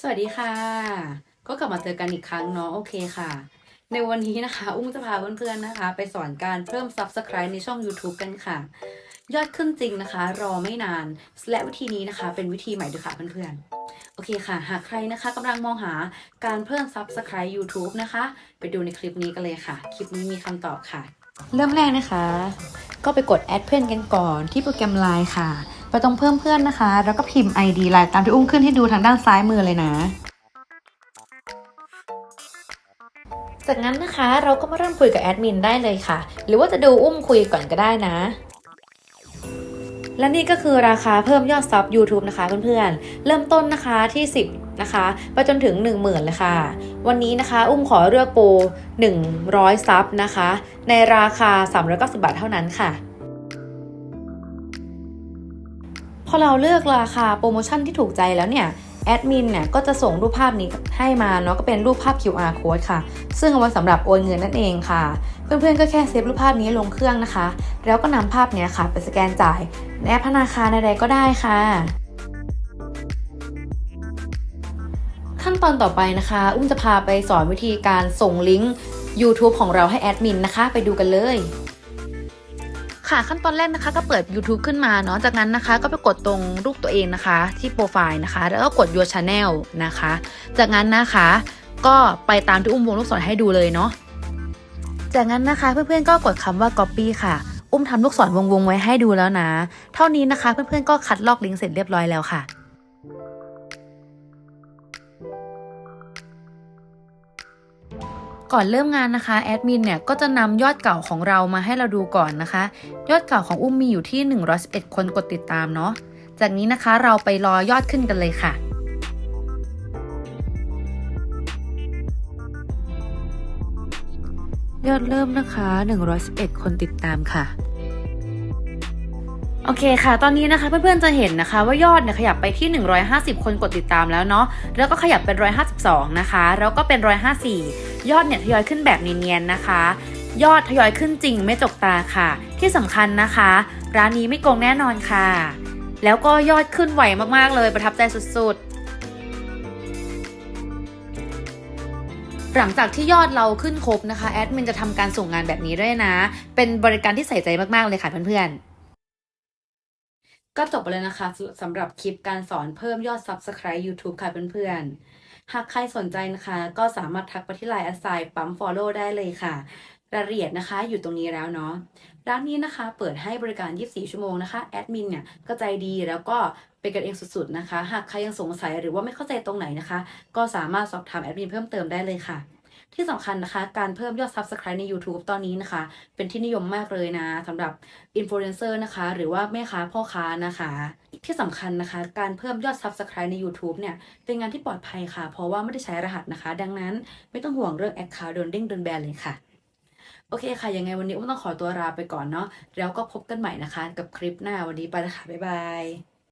สวัสดีค่ะ ก็กลับมาเจอกันอีกครั้งเนาะโอเคค่ะ ในวันนี้นะคะ อุ้มจะพาเพื่อนๆนะคะ ไปสอนการเพิ่ม Subscribe ในช่อง YouTube กันค่ะ ยอดขึ้นจริงนะคะ รอไม่นาน และวิธีนี้นะคะ เป็นวิธีใหม่ด้วยค่ะเพื่อนๆ โอเคค่ะ หากใครนะคะกำลังมองหาการเพิ่ม Subscribe YouTube นะคะ ไปดูในคลิปนี้กันเลยค่ะ คลิปนี้มีคำตอบค่ะ เริ่มแรกนะคะ ก็ไปกดแอดเพื่อนกันก่อนที่โปรแกรม Line ค่ะ ตรงเพิ่มเพื่อนนะคะ แล้วก็พิมพ์ ID Line ตามที่อุ้มขึ้นให้ดูทางด้านซ้ายมือเลยนะ จากนั้นนะคะเราก็มาเริ่มคุยกับแอดมินได้เลยค่ะ หรือว่าจะดูอุ้มคุยก่อนก็ได้นะและนี่ก็คือราคาเพิ่มยอดซับ YouTube นะคะเพื่อนๆ เริ่มต้นนะคะที่ 10 นะคะไปจนถึง 10,000เลยค่ะ วันนี้นะคะ อุ้มขอเลือกโปร100 ซับนะคะ ในราคา 390 บาทเท่านั้นค่ะ อเราเลือกราคาโปรโมชั่นที่ถูกใจแล้วเนี่ยแอดมินเนี่ยก็จะส่งรูปภาพนี้ให้มาเนาะก็เป็นรูปภาพ QR code ค่ะ ซึ่งเอาไว้สำหรับโอนเงินนั่นเองค่ะ เพื่อนๆก็แค่เซฟรูปภาพนี้ลงเครื่องนะคะ แล้วก็นำภาพเนี้ยค่ะไปสแกนจ่ายในแอปธนาคารใดๆก็ได้ค่ะ ขั้นตอนต่อไปนะคะ อุ้มจะพาไปสอนวิธีการส่งลิงก์ YouTube ของเราให้แอดมินนะคะ ไปดูกันเลย ค่ะขั้นตอนแรกนะคะก็เปิด YouTube ขึ้นมาเนาะจากนั้นนะคะ ก็ไปกดตรงรูปตัวเองนะคะ ที่โปรไฟล์นะคะ แล้วก็กด Your Channel นะคะ จากนั้นนะคะ ก็ไปตามที่อุ้มวงลูกศรให้ดูเลยเนาะจากนั้นนะคะเพื่อนๆก็กดคำว่า Copy ค่ะ อุ้มทำลูกศรวงๆไว้ให้ดูแล้วนะ เท่านี้นะคะเพื่อนๆก็คัดลอกลิงก์เสร็จเรียบร้อยแล้วค่ะ ก่อนเริ่มงานนะคะแอดมินเนี่ยก็จะนำยอดเก่าของเรามาให้เราดูก่อนนะคะ ยอดเก่าของอุ้มมีอยู่ที่ 111 คนกดติดตามเนาะจากนี้นะคะเราไปรอยอดขึ้นกันเลยค่ะยอดเริ่มนะคะ 111 คนติดตามค่ะ โอเคค่ะ ตอนนี้นะคะเพื่อนๆจะเห็นนะคะว่ายอดเนี่ยขยับไปที่ 150 คนกดติดตามแล้วเนาะ แล้วก็ขยับเป็น 152 นะคะ แล้วก็เป็น 154 ยอดเนี่ยทยอยขึ้นแบบเนียนๆนะคะ ยอดทยอยขึ้นจริงไม่จกตาค่ะ ที่สำคัญนะคะ ร้านนี้ไม่โกงแน่นอนค่ะ แล้วก็ยอดขึ้นไหวมากๆเลยประทับใจสุดๆหลังจากที่ยอดเราขึ้นครบนะคะแอดมินจะทำการส่งงานแบบนี้ด้วยนะ เป็นบริการที่ใส่ใจมากๆเลยค่ะเพื่อนๆ ก็จบไปเลยนะคะสำหรับคลิปการสอนเพิ่มยอด Subscribe YouTube ค่ะเพื่อนๆ หากใครสนใจนะคะ ก็สามารถทักไปที่ Line แอดไซน์ปั๊ม Follow ได้เลยค่ะ รายละเอียดนะคะอยู่ตรงนี้แล้วเนาะ ร้านนี้นะคะ เปิดให้บริการ 24 ชั่วโมงนะคะ แอดมินเนี่ยก็ใจดีแล้วก็เป็นกันเองสุดๆนะคะ หากใครยังสงสัยหรือว่าไม่เข้าใจตรงไหนนะคะ ก็สามารถสอบถามแอดมินเพิ่มเติมได้เลยค่ะ ที่สำคัญนะคะ การเพิ่มยอด Subscribe ใน YouTube ตอนนี้นะคะ เป็นที่นิยมมากเลยนะสำหรับอินฟลูเอนเซอร์นะคะ หรือว่าแม่ค้าพ่อค้านะคะที่สำคัญนะคะ การเพิ่มยอด Subscribe ใน YouTube เนี่ย เป็นงานที่ปลอดภัยค่ะ เพราะว่าไม่ได้ใช้รหัสนะคะ ดังนั้นไม่ต้องห่วงเรื่อง Account โดนเด้งโดนแบนเลยค่ะโอเคค่ะ ยังไงวันนี้อุ้มต้องขอตัวลาไปก่อนเนาะ แล้วก็พบกันใหม่นะคะ กับคลิปหน้าวันนี้ไปแล้วค่ะบ๊ายบาย